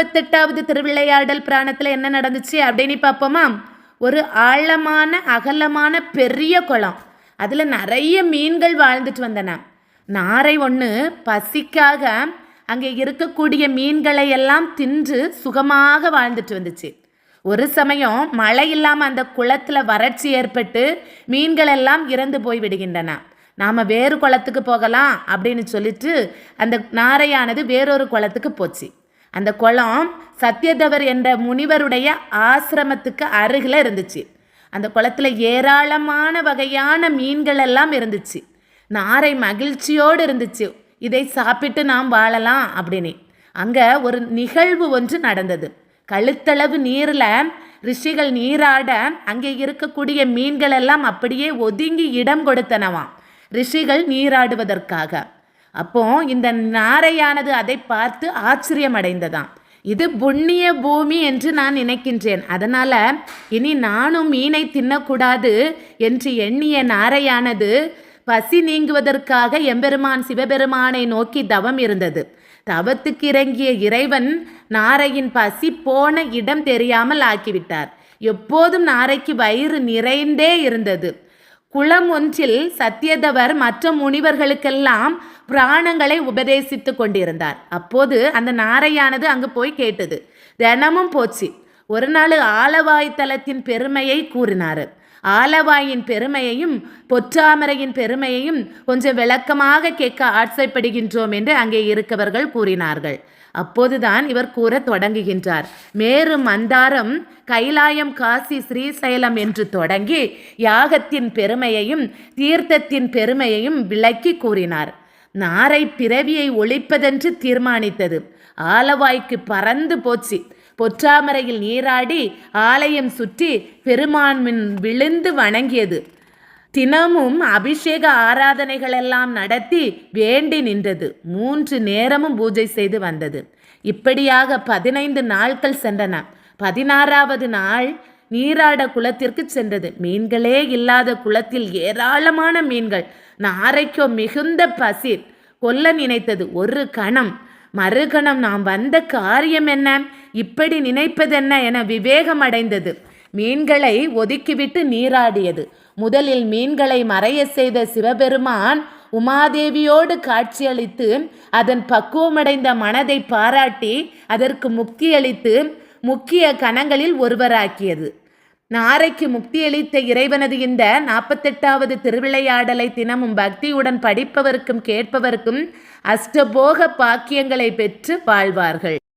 நாற்பத்தெட்டாவது திருவிளையாடல் பிராணத்தில் என்ன நடந்துச்சு அப்படின்னு பார்ப்போமா? ஒரு ஆழமான அகலமான பெரிய குளம். அதில் நிறைய மீன்கள் வாழ்ந்துட்டு வந்தன. நாரை ஒன்று பசிக்காக அங்கே இருக்கக்கூடிய மீன்களை எல்லாம் தின்று சுகமாக வாழ்ந்துட்டு வந்துச்சு. ஒரு சமயம் மழை இல்லாமல் அந்த குளத்தில் வறட்சி ஏற்பட்டு மீன்கள் எல்லாம் இறந்து போய் விடுகின்றன. நாம் வேறு குளத்துக்கு போகலாம் அப்படின்னு சொல்லிட்டு அந்த நாரையானது வேறொரு குளத்துக்கு போச்சு. அந்த குளம் சத்யதவர் என்ற முனிவருடைய ஆசிரமத்துக்கு அருகில் இருந்துச்சு. அந்த குளத்தில் ஏராளமான வகையான மீன்கள் எல்லாம் இருந்துச்சு. நாரை மகிழ்ச்சியோடு இருந்துச்சு. இதை சாப்பிட்டு நாம் வாழலாம் அப்படின்னு. அங்கே ஒரு நிகழ்வு ஒன்று நடந்தது. கழுத்தளவு நீரில் ரிஷிகள் நீராட அங்கே இருக்கக்கூடிய மீன்கள் எல்லாம் அப்படியே ஒதுங்கி இடம் கொடுத்தனவாம். ரிஷிகள் நீராடுவதற்காக. அப்போ இந்த நாரையானது அதை பார்த்து ஆச்சரியம் அடைந்ததாம் இது புண்ணிய பூமி என்று நான் நினைக்கின்றேன். அதனால் இனி நானும் மீனை தின்னக்கூடாது என்று எண்ணிய நாரையானது பசி நீங்குவதற்காக எம்பெருமான் சிவபெருமானை நோக்கி தவம் இருந்தது. தவத்துக்கு இறங்கிய இறைவன் நாரையின் பசி போன இடம் தெரியாமல் ஆக்கிவிட்டார். எப்போதும் நாரைக்கு வயிறு நிறைந்தே இருந்தது. குளம் ஒன்றில் சத்தியதவர் மற்ற முனிவர்களுக்கெல்லாம் புராணங்களை உபதேசித்து கொண்டிருந்தார். அப்போது அந்த நாரையானது அங்கு போய் கேட்டது. தினமும் போச்சு. ஒரு நாள் ஆலவாய் தலத்தின் பெருமையை கூறினார். ஆலவாயின் பெருமையையும் பொற்றாமரையின் பெருமையையும் கொஞ்சம் விளக்கமாக கேட்க ஆட்சைப்படுகின்றோம் என்று அங்கே இருக்கவர்கள் கூறினார்கள். அப்போதுதான் இவர் கூற தொடங்குகின்றார். மேரு மந்தாரம் கைலாயம் காசி ஸ்ரீசைலம் என்று தொடங்கி யாகத்தின் பெருமையையும் தீர்த்தத்தின் பெருமையையும் விளக்கி கூறினார். நாரை பிறவியை ஒழிப்பதென்று தீர்மானித்தது. ஆலவாய்க்கு பறந்து போச்சு. பொற்றாமரையில் நீராடி ஆலயம் சுற்றி பெருமான்மின் விழுந்து வணங்கியது. தினமும் அபிஷேக ஆராதனைகளெல்லாம் நடத்தி வேண்டி நின்றது. மூன்று நேரமும் பூஜை செய்து வந்தது. இப்படியாக பதினைந்து நாட்கள் சென்றன. பதினாறாவது நாள் நீராட குளத்திற்கு சென்றது. மீன்களே இல்லாத குளத்தில் ஏராளமான மீன்கள் நாரைக்கோ மிகுந்த பசி கொல்ல நினைத்தது ஒரு கணம். மறுகணம் நாம் வந்த காரியம் என்ன? இப்படி நினைப்பதென்ன என விவேகம் அடைந்தது. மீன்களை ஒதுக்கிவிட்டு நீராடியது. முதலில் மீன்களை மறைய செய்த சிவபெருமான் உமாதேவியோடு காட்சியளித்து அதன் பக்குவமடைந்த மனதை பாராட்டி அதற்கு முக்தியளித்து முக்கிய கணங்களில் ஒருவராக்கியது. நாரைக்கு முக்தியளித்த இறைவனது இந்த நாற்பத்தெட்டாவது திருவிளையாடலை தினமும் பக்தியுடன் படிப்பவருக்கும் கேட்பவருக்கும் அஷ்டபோக பாக்கியங்களை பெற்று வாழ்வார்கள்.